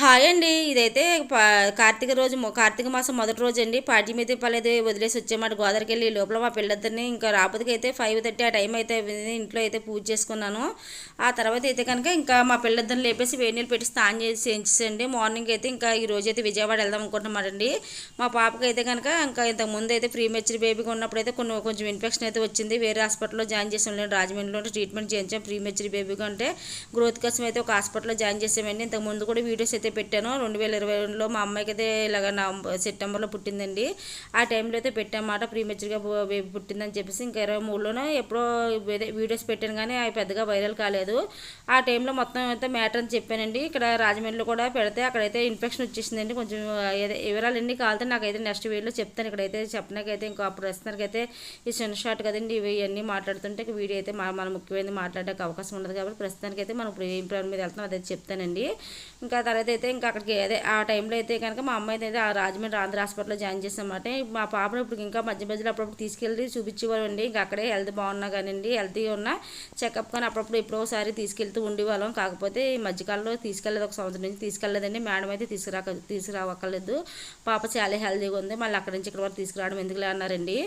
Hi అండి. ఇదైతే కార్తీక రోజు కార్తీక మాసం మొదటి రోజు అండి పార్టీ మీద పలేదు వదిలేసి వచ్చామాట గోదావరికి వెళ్ళి లోపల మా పిల్లద్దరిని ఇంకా రాపతికి అయితే ఫైవ్ థర్టీ ఆ టైం అయితే ఇంట్లో అయితే పూజ చేసుకున్నాను. ఆ తర్వాత అయితే కనుక ఇంకా మా పిల్లద్దరిని లేపేసి వేడి నీళ్ళు పెట్టి స్నానం చేసి చేయించండి మార్నింగ్ అయితే ఇంకా ఈ రోజు అయితే విజయవాడ వెళ్దాం అనుకుంటున్నామండి మా పాపకి అయితే కనుక ఇంకా ఇంతకు ముందు అయితే ఫ్రీ మెచ్యూర్ బేబీగా ఉన్నప్పుడు అయితే కొన్ని కొంచెం ఇన్ఫెక్షన్ అయితే వచ్చింది. వేరే హాస్పిటల్లో జాయిన్ చేసాం రాజమండ్రిలో ట్రీట్మెంట్ చేయించాం. ప్రీ మెచ్యూర్ బేబీగా అంటే గ్రోత్ కోసం అయితే ఒక హాస్పిటల్లో జాయిన్ చేసామండి. ఇంతకు ముందు కూడా వీడియోస్ అయితే పెట్టాను రెండు వేల ఇరవై రెండులో మా అమ్మాయికి అయితే ఇలాగ నవంబర్ సెప్టెంబర్లో పుట్టిందండి. ఆ టైంలో అయితే పెట్టామాట ప్రీమెచ్యూర్గా బేబీ పుట్టిందని చెప్పేసి ఇంకా ఇరవై మూడులోనే ఎప్పుడో వీడియోస్ పెట్టాను కానీ అవి పెద్దగా వైరల్ కాలేదు. ఆ టైంలో మొత్తం అయితే మ్యాటర్ అని చెప్పానండి. ఇక్కడ రాజమండ్రిలో కూడా పెడితే అక్కడైతే ఇన్ఫెక్షన్ వచ్చేసిందండి. కొంచెం వివరాలు ఎన్ని కాలితే నాకైతే నెక్స్ట్ వీడియోలో చెప్తాను. ఇక్కడైతే చెప్పినాకైతే ఇంకా అప్పుడు అయితే ఈ చిన్న షాట్ కదండి ఇవి ఇవన్నీ మాట్లాడుతుంటే వీడియో అయితే మన ముఖ్యమైనది మాట్లాడడానికి అవకాశం ఉండదు కాబట్టి ప్రస్తుతానికి అయితే మనం ఇప్పుడు మీద వెళ్తాం అదైతే చెప్తానండి. ఇంకా తర్వాత అయితే ఇంకా అక్కడికి అదే ఆ టైంలో అయితే కనుక మా అమ్మాయి అయితే ఆ రాజమండ్రి ఆంధ్ర హాస్పిటల్లో జాయిన్ చేసామన్నమాట మా పాపను ఇప్పుడు ఇంకా మధ్య మధ్యలో అప్పుడప్పుడు తీసుకెళ్ళి చూపించేవాళ్ళండి ఇంకా అక్కడే హెల్త్ బాగున్నా కానివ్వండి హెల్తీగా ఉన్న చెకప్ కానీ అప్పుడప్పుడు ఎప్పుడో ఒకసారి తీసుకెళ్తూ ఉండేవాళ్ళం. కాకపోతే ఈ మధ్యకాలంలో తీసుకెళ్ళలేదు ఒక సంవత్సరం నుంచి తీసుకెళ్ళలేదండి. మేడం అయితే తీసుకురాక తీసుకురావక్కర్లేదు. పాప చాలా హెల్తీగా ఉంది. మళ్ళీ అక్కడి నుంచి ఇక్కడ వరకు తీసుకురావడం ఎందుకులే అన్నారండి.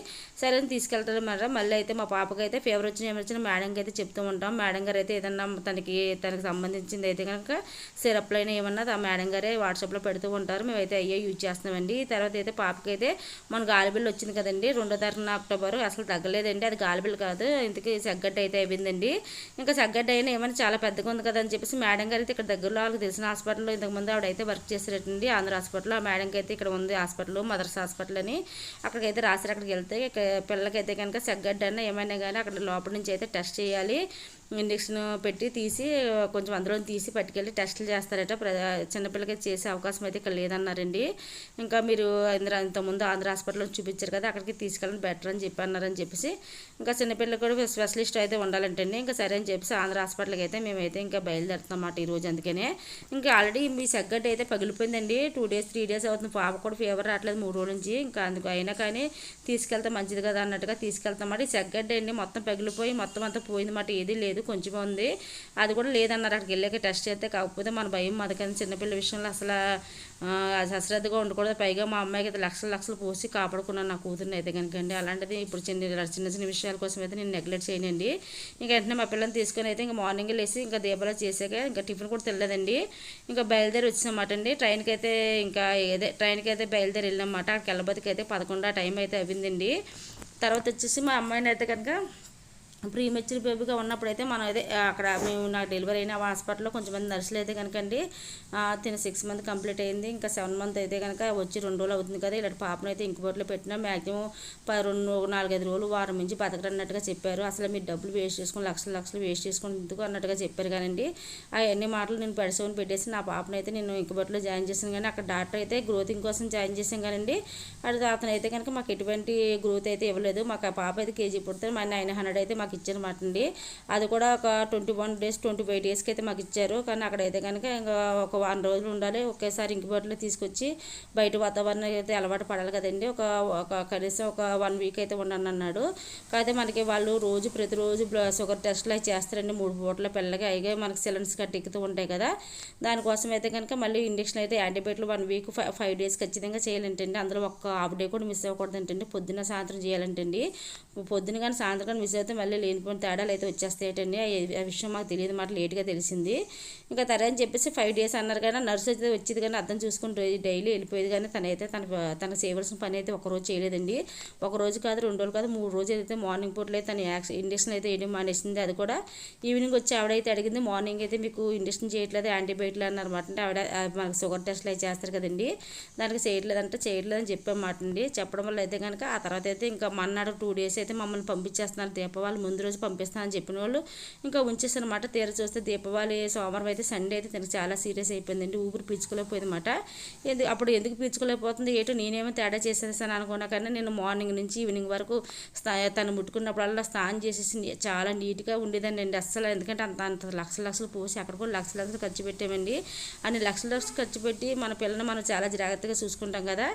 సరే అని తీసుకెళ్తారు మరి. మళ్ళీ అయితే మా పాపకి అయితే ఫీవర్ వచ్చిన ఏమొచ్చిన వచ్చిన మేడంకి అయితే చెప్తూ ఉంటాం. మేడం గారు అయితే ఏదన్నా తనకి తనకి సంబంధించింది అయితే కనుక సిరప్లు ఏమన్నా మేడం గారే వాట్సాప్లో పెడుతూ ఉంటారు. మేమైతే అయ్యే యూజ్ చేస్తున్నామండి. తర్వాత అయితే పాపకైతే మన గాలిబిల్లు వచ్చింది కదండి. రెండో తారీఖున అక్టోబర్. అసలు తగ్గలేదండి. అది గాలిబిల్ కాదు. ఇంతకీ సెగ్గడ్డ అయితే అయిపోయిందండి. ఇంకా సగ్గడ్డ అయినా ఏమైనా చాలా పెద్దగా ఉంది కదా అని చెప్పేసి మేడం గారు అయితే ఇక్కడ దగ్గరలో వాళ్ళకి తెలిసిన హాస్పిటల్లో ఇంతకుముందు ఆవిడైతే వర్క్ చేసేటండి. ఆంధ్ర హాస్పిటల్ ఆ మేడంకి అయితే ఇక్కడ ఉంది హాస్పిటల్ మదర్స్ హాస్పిటల్ అని. అక్కడికైతే రాసి అక్కడికి వెళ్తే పిల్లలకైతే కనుక సెగ్గడ్డ అయినా ఏమైనా కానీ అక్కడ లోపల నుంచి అయితే టెస్ట్ చేయాలి. ఇంజక్షన్ పెట్టి తీసి కొంచెం అందులో తీసి పట్టుకెళ్ళి టెస్టులు చేస్తారట. చిన్నపిల్లకి చేసే అవకాశం అయితే ఇక్కడ లేదన్నారండి. ఇంకా మీరు ఇంద్ర ఇంతకుముందు ఆంధ్ర హాస్పిటల్లో చూపించారు కదా అక్కడికి తీసుకెళ్ళడం బెటర్ అని చెప్పి అన్నారని చెప్పేసి. ఇంకా చిన్నపిల్లలు కూడా స్పెషలిస్ట్ అయితే ఉండాలంటండి ఇంకా సరే అని చెప్పేసి ఆంధ్ర హాస్పిటల్కి అయితే మేమైతే ఇంకా బయలుదేరుతామన్నమాట ఈరోజు అందుకనే. ఇంకా ఆల్రెడీ మీ సెగ్గడ్డ అయితే పగిలిపోయిందండి. టూ డేస్ త్రీ డేస్ అవుతుంది. పాప కూడా ఫీవర్ రావట్లేదు మూడు రోజుల నుంచి. ఇంకా అందుకు అయినా కానీ తీసుకెళ్తే మంచిది కదా అన్నట్టుగా తీసుకెళ్తామాట ఈ సెగ్గడ్డ అండి మొత్తం పగిలిపోయి మొత్తం అంతా పోయింది మాట ఏది లేదు. లేదు కొంచెం ఉంది. అది కూడా లేదన్నారు. అక్కడికి వెళ్ళాక టెస్ట్ చేస్తే కాకపోతే మన భయం మదకని చిన్నపిల్ల విషయంలో అసలు అశ్రద్ధగా ఉండకూడదు. పైగా మా అమ్మాయికి అయితే లక్షల లక్షలు పోసి కాపాడుకున్నాను నా కూతురుని అయితే కనుకండి. అలాంటిది ఇప్పుడు చిన్న చిన్న చిన్న విషయాల కోసం అయితే నేను నెగ్లెక్ట్ చేయనండి. ఇంకా వెంటనే మా పిల్లల్ని తీసుకొని అయితే ఇంకా మార్నింగ్ లేసి ఇంకా దీపాలు చేసాక ఇంకా టిఫిన్ కూడా తెలియదండి ఇంకా బయలుదేరి వచ్చినమాట అండి. ట్రైన్కి అయితే ఇంకా ఏదే ట్రైన్కి అయితే బయలుదేరి వెళ్ళినమాట అక్కడికి వెళ్ళబోతుకి అయితే పదకొండు టైం అయితే అవ్విందండి తర్వాత వచ్చేసి మా అమ్మాయిని అయితే కనుక ప్రీ మెచ్యూర్ బేబీగా ఉన్నప్పుడైతే మనం అయితే అక్కడ మేము నాకు డెలివరీ అయిన హాస్పిటల్లో కొంచెంమంది నర్సులు అయితే కనుకండి తిన సిక్స్ మంత్ కంప్లీట్ అయింది. ఇంకా సెవెన్ మంత్ అయితే కనుక వచ్చి రెండు రోజులు అవుతుంది కదా ఇలాంటి పాపను అయితే ఇంకుబోట్లో పెట్టినా మ్యాక్సిమం రెండు నాలుగైదు రోజులు వారం నుంచి బతకడన్నట్టుగా చెప్పారు. అసలు మీరు డబ్బులు వేస్ట్ చేసుకుని లక్షలు లక్షలు వేస్ట్ చేసుకుని ఎందుకు అన్నట్టుగా చెప్పారు కానండి. అవన్నీ మాటలు నేను పెడసోని పెట్టేసి నా పాపను అయితే నేను ఇంకుబోట్లో జాయిన్ చేశాను కానీ అక్కడ డాక్టర్ అయితే గ్రోతింగ్ కోసం జాయిన్ చేశాను కానండి. అది అతను అయితే కనుక మాకు ఎటువంటి గ్రోత్ అయితే ఇవ్వలేదు. మాకు ఆ పాప అయితే కేజీ పుడితే మా నైన్ హండ్రెడ్ అయితే మాకు మాకు ఇచ్చారన్నమాట అండి. అది కూడా ఒక twenty one days twenty five డేస్కి అయితే మాకు ఇచ్చారు. కానీ అక్కడ అయితే కనుక ఇంకా ఒక వారం రోజులు ఉండాలి. ఒకేసారి ఇంకిబోట్లో తీసుకొచ్చి బయట వాతావరణం అయితే అలవాటు పడాలి కదండి. ఒక ఒక కనీసం ఒక వన్ వీక్ అయితే ఉండను అన్నాడు. కాకపోతే మనకి వాళ్ళు రోజు ప్రతిరోజు షుగర్ టెస్ట్లు అవి చేస్తారండి. మూడు పూటల పిల్లలకి అయిగా మనకి సిలిండర్స్ కట్టి ఎక్కుతూ ఉంటాయి కదా. దానికోసం అయితే కనుక మళ్ళీ ఇంజక్షన్ అయితే antibiotic one week five five days ఖచ్చితంగా చేయాలంటండి. అందులో ఒక్క హాఫ్ డే కూడా మిస్ అవ్వకూడదు అంటే పొద్దున్న సాయంత్రం చేయాలంటండి. పొద్దున కానీ సాయంత్రం కానీ మిస్ అయితే మళ్ళీ లేనిపోయిన తేడాలు అయితే వచ్చేస్తాయటండి ఆ విషయం మాకు తెలియదు మాట లేట్గా తెలిసింది. ఇంకా తరే అని చెప్పేసి ఫైవ్ డేస్ అన్నారు కానీ నర్స్ అయితే వచ్చేది కానీ అర్థం చూసుకుంటే డైలీ వెళ్ళిపోయేది కానీ తనైతే తన తన చేయవలసిన పని అయితే ఒకరోజు చేయలేదండి. ఒక రోజు కాదు రెండు రోజులు కాదు మూడు రోజులు అయితే మార్నింగ్ పూటలో అయితే తన ఇండక్షన్ అయితే వేయడం మానేసింది అది కూడా ఈవినింగ్ వచ్చి ఆవిడైతే అడిగింది మార్నింగ్ అయితే మీకు ఇండక్షన్ చేయట్లేదు యాంటీబయోటిక్లు అన్నమాట అంటే ఆవిడ మనకు షుగర్ టెస్ట్లు అయితే చేస్తారు కదండి. దానికి చేయట్లేదంటే చేయట్లేదని చెప్పామాట అండి. చెప్పడం వల్ల అయితే కనుక ఆ తర్వాత అయితే ఇంకా మన్నాడు టూ డేస్ అయితే మమ్మల్ని పంపించేస్తున్నారు దీపావళి ముందు ముందు రోజు పంపిస్తానని చెప్పిన వాళ్ళు ఇంకా ఉంచేసారనమాట తీర చూస్తే దీపావళి సోమవారం అయితే సండే అయితే తనకు చాలా సీరియస్ అయిపోయిందండి. ఊపిరి పీల్చుకోలేకపోయిందన్నమాట. ఎందుకు అప్పుడు ఎందుకు పీల్చుకోలేకపోతుంది? ఏటో నేనేమో తేడా చేసేసాను అనుకున్నా కానీ నేను మార్నింగ్ నుంచి ఈవినింగ్ వరకు తను ముట్టుకున్నప్పుడల్లా స్నానం చేసేసి చాలా నీట్గా ఉండేదండి అండి అస్సలు. ఎందుకంటే అంత అంత లక్షల లక్షలు పోసి అక్కడ కూడా లక్షల లక్షలు ఖర్చు పెట్టామండి. అని లక్షల లక్షలు ఖర్చు పెట్టి మన పిల్లల్ని మనం చాలా జాగ్రత్తగా చూసుకుంటాం కదా.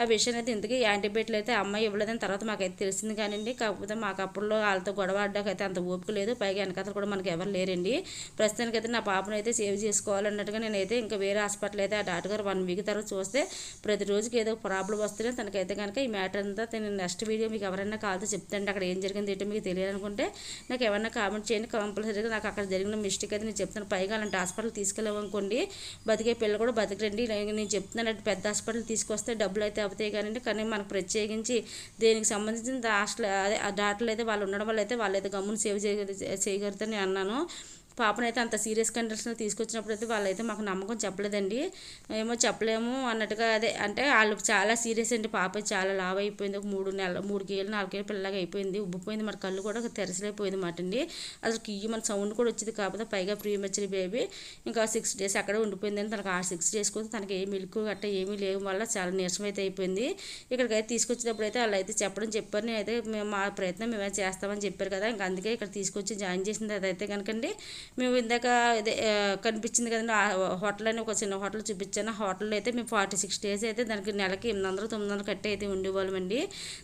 ఆ విషయం అయితే ఇంతకీ యాంటీబయాటిక్లు అయితే అమ్మాయి ఇవ్వలేదని తర్వాత మాకైతే తెలిసింది కానివ్వండి కాకపోతే మాకు అప్పుడులో వాళ్ళతో గొడవ ఆడడానికి అయితే అంత ఓపిక లేదు. పైగా వెనకతలు కూడా మనకి ఎవరు లేరండి. ప్రస్తుతానికి అయితే నా పాపను అయితే సేవ్ చేసుకోవాలన్నట్టుగా నేనైతే ఇంకా వేరే హాస్పిటల్ అయితే ఆ డాక్టర్ గారు వన్ వీక్ తర్వాత చూస్తే ప్రతి రోజుకి ఏదో ప్రాబ్లం వస్తేనే తనకైతే కనుక ఈ మ్యాటర్ అంతా నేను నెక్స్ట్ వీడియో మీకు ఎవరైనా కాల్తో చెప్తాండి అక్కడ ఏం జరిగింది ఏంటో మీకు తెలియాలనుకుంటే నాకు ఎవరైనా కామెంట్ చేయండి. కంపల్సరీగా నాకు అక్కడ జరిగిన మిస్టేక్ అయితే నేను చెప్తాను. పైగా అలాంటి హాస్పిటల్ తీసుకెళ్ళామనుకోండి బతికే పిల్లలు కూడా బతికరండి. నేను నేను చెప్తున్నాను పెద్ద హాస్పిటల్ తీసుకొస్తే డబ్బులు అయితే అవుతాయి కానీ కానీ మనకు ప్రత్యేకించి దేనికి సంబంధించిన హాస్టల్ అదే ఆ డాక్టర్లు అయితే వాళ్ళు ఉండడం వల్ల అయితే వాళ్ళు లేదా గమ్మును సేవ్ చేయగలి చేయగలుగుతారని అన్నాను. పాపనైతే అంత సీరియస్ కండిషన్లో తీసుకొచ్చినప్పుడు అయితే వాళ్ళైతే మాకు నమ్మకం చెప్పలేదండి. ఏమో చెప్పలేము అన్నట్టుగా అదే అంటే వాళ్ళు చాలా సీరియస్ అండి పాప చాలా లావ్ అయిపోయింది. ఒక మూడు నెలల మూడు కేలు నాలుగు కేలు పిల్లలాగా అయిపోయింది. ఉబ్బిపోయింది. మరి కళ్ళు కూడా తెరసలేకపోయింది మాట అండి. అసలు కియ్యి మన సౌండ్ కూడా వచ్చింది కాకపోతే పైగా ప్రియమచ్చిన బేబీ ఇంకా సిక్స్ డేస్ అక్కడే ఉండిపోయిందని తనకు ఆ సిక్స్ డేస్ కూడా తనకి ఏ మిల్క్ గట్ట ఏమీ లేవు వల్ల చాలా నీరసం అయితే అయిపోయింది. ఇక్కడికి అయితే తీసుకొచ్చినప్పుడు అయితే వాళ్ళు అయితే చెప్పడం చెప్పారు. నేనైతే మేము మా ప్రయత్నం మేమే చేస్తామని చెప్పారు కదా. ఇంకా అందుకే ఇక్కడ తీసుకొచ్చి జాయిన్ చేసింది. అదైతే కనుకండి మేము ఇందాక కనిపించింది కదండి హోటల్ అని ఒక చిన్న హోటల్ చూపించాను. హోటల్లో అయితే మేము ఫార్టీ సిక్స్ డేస్ అయితే దానికి నెలకి ఎనిమిది వందలు తొమ్మిది వందలు కట్టి అయితే ఉండేవాళ్ళమండి.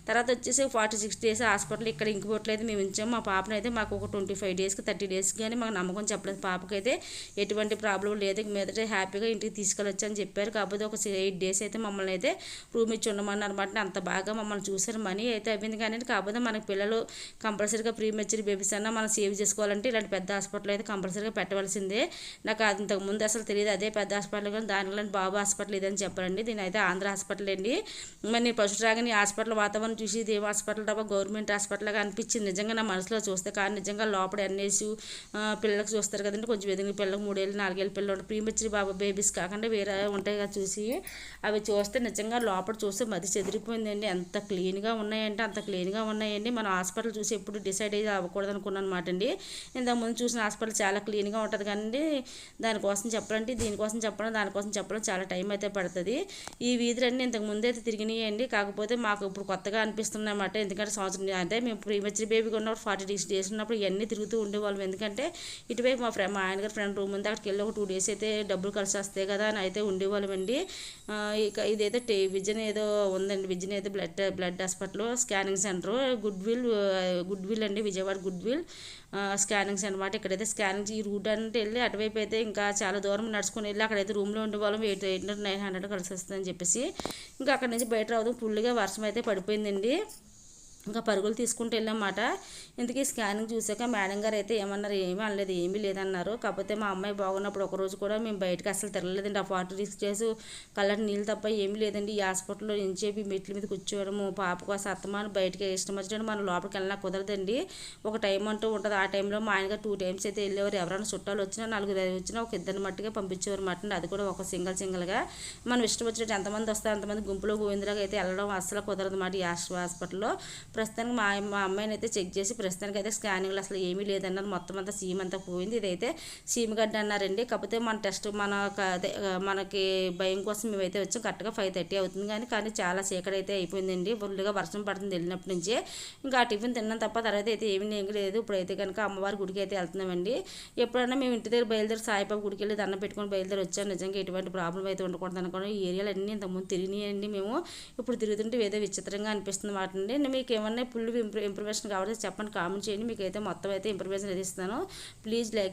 తర్వాత వచ్చేసి ఫార్టీ సిక్స్ డేస్ హాస్పిటల్ ఇక్కడ ఇంకిపోట్లు అయితే మేము ఇచ్చాము మా పాపను అయితే మాకు ఒక ట్వంటీ ఫైవ్ డేస్కి థర్టీ డేస్కి కానీ మాకు నమ్మకం చెప్పలేదు. పాపకైతే ఎటువంటి ప్రాబ్లం లేదు. మీదట హ్యాపీగా ఇంటికి తీసుకెళ్ళొచ్చు అని చెప్పారు. కాకపోతే ఒక ఎయిట్ డేస్ అయితే మమ్మల్ని అయితే రూమ్ ఇచ్చి ఉండమని అనమాట అంత బాగా మమ్మల్ని చూసారు మనీ అయితే అయింది కానీ కాకపోతే మనకి పిల్లలు కంపల్సరీగా ప్రీ మెచ్యూర్ బేబీస్ అన్న మనం సేవ్ చేసుకోవాలంటే ఇలాంటి పెద్ద హాస్పిటల్ అయితే కంపల్సరీగా పెట్టవలసిందే. నాకు అంతకు ముందు అసలు తెలియదు. అదే పెద్ద హాస్పిటల్ కానీ దానిలో బాబు హాస్పిటల్ ఇదని చెప్పారండి. దీని అయితే ఆంధ్ర హాస్పిటల్ అండి. మరి నేను ఫస్ట్ రాగానే హాస్పిటల్ వాతావరణం చూసి దేవ హాస్పిటల్ డబ్బా గవర్నమెంట్ హాస్పిటల్గా అనిపించింది. నిజంగా నా మనసులో చూస్తే కానీ నిజంగా లోపల ఎన్ఏసి పిల్లలకు చూస్తారు కదండి. కొంచెం ఎదిగిన పిల్లలకు మూడేళ్ళు నాలుగేళ్ళ పిల్లలు ప్రీమెచ్యూర్ బాబు బేబీస్ కాకుండా వేరే ఉంటాయి కదా చూసి. అవి చూస్తే నిజంగా లోపల చూస్తే మది చెదిరిపోయిందండి. ఎంత క్లీన్గా ఉన్నాయంటే అంత క్లీన్గా ఉన్నాయండి. మనం హాస్పిటల్ చూసి ఎప్పుడు డిసైడ్ అయ్యి అవ్వకూడదు అనుకున్నాను అనమాట అండి. ఇంతకుముందు చూసిన హాస్పిటల్ చాలా క్లీన్గా ఉంటుంది కానీ దానికోసం చెప్పాలంటే దీనికోసం చెప్పడం దానికోసం చెప్పడం చాలా టైం అయితే పడుతుంది. ఈ వీధులన్నీ ఇంతకు ముందు అయితే తిరిగినాయండి. కాకపోతే మాకు ఇప్పుడు కొత్తగా అనిపిస్తుంది అన్నమాట. ఎందుకంటే సంవత్సరం అంటే మేము ప్రీమెచ్యూర్ బేబీగా ఉన్నప్పుడు ఫార్టీ డేస్ డేస్ ఉన్నప్పుడు ఇవన్నీ తిరుగుతూ ఉండేవాళ్ళం. ఎందుకంటే ఇటువైపు మా ఫ్రెండ్ మా ఆయన గారి ఫ్రెండ్ రూమ్ ఉంది. అక్కడికి వెళ్ళి ఒక టూ డేస్ అయితే డబ్బులు కలిసి వస్తాయి కదా అని అయితే ఉండేవాళ్ళం అండి ఇక ఇదైతే టే విజన్ ఏదో ఉందండి. విజన్ అయితే blood blood hospital scanning centre. Good will good will అండి. Vijayawada good will. స్కానింగ్స్ అనమాట ఇక్కడైతే స్కానింగ్స్ ఈ రూట్ అంటే వెళ్ళి అటువైపు అయితే ఇంకా చాలా దూరం నడుచుకుని వెళ్ళి అక్కడైతే రూమ్లో ఉండే వాళ్ళం ఎయిట్ ఎయిట్ నైన్ హండ్రెడ్ కలిసి వస్తుందని చెప్పేసి. ఇంకా అక్కడ నుంచి బయట రావడం ఫుల్గా వర్షం అయితే పడిపోయిందండి. ఇంకా పరుగులు తీసుకుంటూ వెళ్ళామాట ఇంతకీ స్కానింగ్ చూసాక మేడం గారు అయితే ఏమన్నారు ఏమీ అనలేదు ఏమీ లేదన్నారు. కాకపోతే మా అమ్మాయి బాగున్నప్పుడు ఒకరోజు కూడా మేము బయటకు అసలు తిరగలేదండి. ఆ ఫార్టీ రిస్క్ చేసి కలర్ నీళ్ళు తప్ప ఏమీ లేదండి. ఈ హాస్పిటల్లో ఎంచేపి మెట్ల మీద కూర్చోవడము పాప కోసం అత్తమాను బయటకి ఇష్టం వచ్చినట్టు మనం లోపలికి వెళ్ళినా కుదరదండి. ఒక టైం అంటూ ఉంటుంది. ఆ టైంలో మా ఆయనగా టూ టైమ్స్ అయితే వెళ్ళేవారు. ఎవరైనా చుట్టాలు వచ్చినా నలుగురు వచ్చినా ఒక ఇద్దరిని మట్టుగా పంపించేవారు మాట అది కూడా ఒక సింగిల్ సింగిల్గా. మనం ఇష్టం వచ్చినట్టు ఎంతమంది వస్తారు అంతమంది గుంపులో గోవిందరాగా అయితే వెళ్ళడం అస్సలు కుదరదు మాట ఈ హాస్పిటల్లో. ప్రస్తుతానికి మా మా అమ్మాయిని అయితే చెక్ చేసి ప్రస్తుతానికి అయితే స్కానింగ్లో అసలు ఏమీ లేదన్నారు మొత్తం అంతా సీమ్ అంతా పోయింది. ఇదైతే సీమ్ గడ్డ అన్నారండి. కాకపోతే మన టెస్ట్ మన అదే మనకి భయం కోసం మేమైతే వచ్చాం. కరెక్ట్గా ఫైవ్ థర్టీ అవుతుంది కానీ కానీ చాలా చీకటి అయితే అయిపోయిందండి. ఫుల్గా వర్షం పడుతుంది వెళ్ళినప్పటి నుంచే. ఇంకా ఆ టిఫిన్ తిన్నాం తప్ప తర్వాత అయితే ఏమీ ఏం లేదు ఇప్పుడైతే కనుక అమ్మవారి గుడికి అయితే వెళ్తున్నామండి. ఎప్పుడైనా మేము ఇంటి దగ్గర బయలుదేరి సాయిబాబు గుడికి వెళ్ళి దండం పెట్టుకొని బయలుదేరి వచ్చాను నిజంగా ఎటువంటి ప్రాబ్లం అయితే ఉండకూడదు అనుకోండి ఈ ఏరియాలు అన్నీ ఇంతకుముందు తిరిగినాయండి మేము. ఇప్పుడు తిరుగుతుంటే ఏదో విచిత్రంగా అనిపిస్తుంది మాట అండి మీకు ఏమన్నా ఫుల్ ఇంప్రూవేషన్ కావాలంటే చెప్పండి కామెంట్ చేయండి. మీకు అయితే మొత్తం అయితే ఇంప్రూవేషన్ అయితే ఇస్తాను. Please like